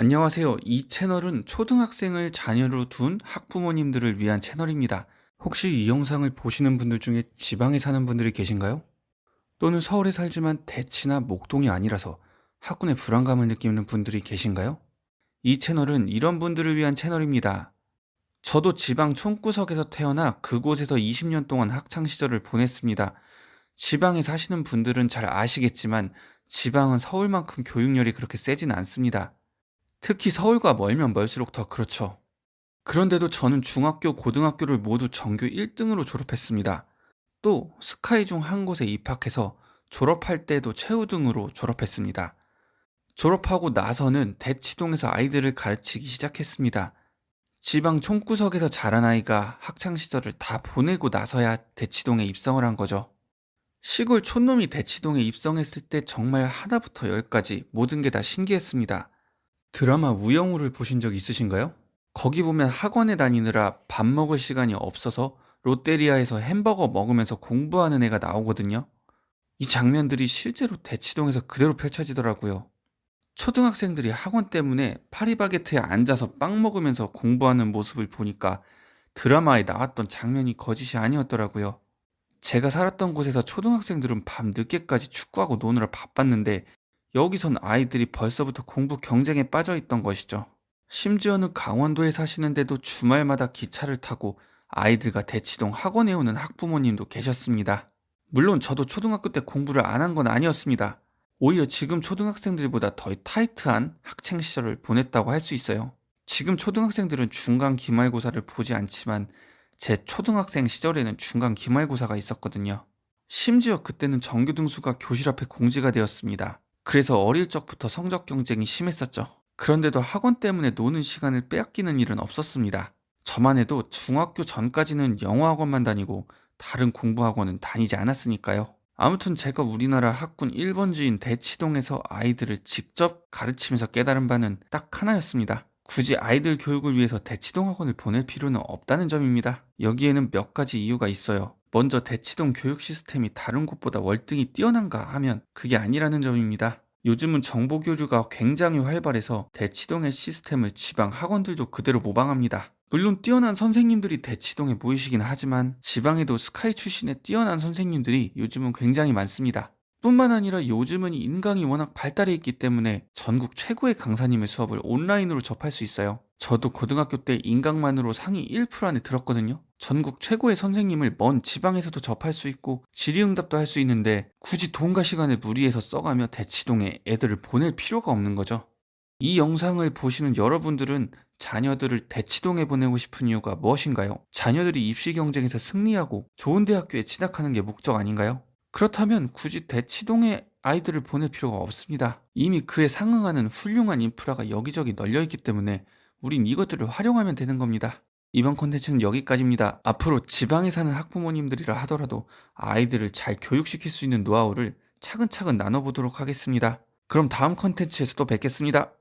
안녕하세요. 이 채널은 초등학생을 자녀로 둔 학부모님들을 위한 채널입니다. 혹시 이 영상을 보시는 분들 중에 지방에 사는 분들이 계신가요? 또는 서울에 살지만 대치나 목동이 아니라서 학군의 불안감을 느끼는 분들이 계신가요? 이 채널은 이런 분들을 위한 채널입니다. 저도 지방 총구석에서 태어나 그곳에서 20년 동안 학창 시절을 보냈습니다. 지방에 사시는 분들은 잘 아시겠지만 지방은 서울만큼 교육열이 그렇게 세진 않습니다. 특히 서울과 멀면 멀수록 더 그렇죠. 그런데도 저는 중학교, 고등학교를 모두 전교 1등으로 졸업했습니다. 또 스카이 중 한 곳에 입학해서 졸업할 때도 최우등으로 졸업했습니다. 졸업하고 나서는 대치동에서 아이들을 가르치기 시작했습니다. 지방 총구석에서 자란 아이가 학창 시절을 다 보내고 나서야 대치동에 입성을 한 거죠. 시골 촌놈이 대치동에 입성했을 때 정말 하나부터 열까지 모든 게 다 신기했습니다. 드라마 우영우를 보신 적 있으신가요? 거기 보면 학원에 다니느라 밥 먹을 시간이 없어서 롯데리아에서 햄버거 먹으면서 공부하는 애가 나오거든요. 이 장면들이 실제로 대치동에서 그대로 펼쳐지더라고요. 초등학생들이 학원 때문에 파리바게트에 앉아서 빵 먹으면서 공부하는 모습을 보니까 드라마에 나왔던 장면이 거짓이 아니었더라고요. 제가 살았던 곳에서 초등학생들은 밤 늦게까지 축구하고 노느라 바빴는데 여기선 아이들이 벌써부터 공부 경쟁에 빠져 있던 것이죠. 심지어는 강원도에 사시는데도 주말마다 기차를 타고 아이들과 대치동 학원에 오는 학부모님도 계셨습니다. 물론 저도 초등학교 때 공부를 안 한 건 아니었습니다. 오히려 지금 초등학생들보다 더 타이트한 학창 시절을 보냈다고 할 수 있어요. 지금 초등학생들은 중간 기말고사를 보지 않지만 제 초등학생 시절에는 중간 기말고사가 있었거든요. 심지어 그때는 정규 등수가 교실 앞에 공지가 되었습니다. 그래서 어릴 적부터 성적 경쟁이 심했었죠. 그런데도 학원 때문에 노는 시간을 빼앗기는 일은 없었습니다. 저만 해도 중학교 전까지는 영어 학원만 다니고 다른 공부 학원은 다니지 않았으니까요. 아무튼 제가 우리나라 학군 1번지인 대치동에서 아이들을 직접 가르치면서 깨달은 바는 딱 하나였습니다. 굳이 아이들 교육을 위해서 대치동 학원을 보낼 필요는 없다는 점입니다. 여기에는 몇 가지 이유가 있어요. 먼저 대치동 교육 시스템이 다른 곳보다 월등히 뛰어난가 하면 그게 아니라는 점입니다. 요즘은 정보 교류가 굉장히 활발해서 대치동의 시스템을 지방 학원들도 그대로 모방합니다. 물론 뛰어난 선생님들이 대치동에 모이시긴 하지만 지방에도 스카이 출신의 뛰어난 선생님들이 요즘은 굉장히 많습니다. 뿐만 아니라 요즘은 인강이 워낙 발달해 있기 때문에 전국 최고의 강사님의 수업을 온라인으로 접할 수 있어요. 저도 고등학교 때 인강만으로 상위 1% 안에 들었거든요. 전국 최고의 선생님을 먼 지방에서도 접할 수 있고 질의응답도 할 수 있는데 굳이 돈과 시간을 무리해서 써가며 대치동에 애들을 보낼 필요가 없는 거죠. 이 영상을 보시는 여러분들은 자녀들을 대치동에 보내고 싶은 이유가 무엇인가요? 자녀들이 입시 경쟁에서 승리하고 좋은 대학교에 진학하는 게 목적 아닌가요? 그렇다면 굳이 대치동에 아이들을 보낼 필요가 없습니다. 이미 그에 상응하는 훌륭한 인프라가 여기저기 널려 있기 때문에 우린 이것들을 활용하면 되는 겁니다. 이번 콘텐츠는 여기까지입니다. 앞으로 지방에 사는 학부모님들이라 하더라도 아이들을 잘 교육시킬 수 있는 노하우를 차근차근 나눠보도록 하겠습니다. 그럼 다음 콘텐츠에서 또 뵙겠습니다.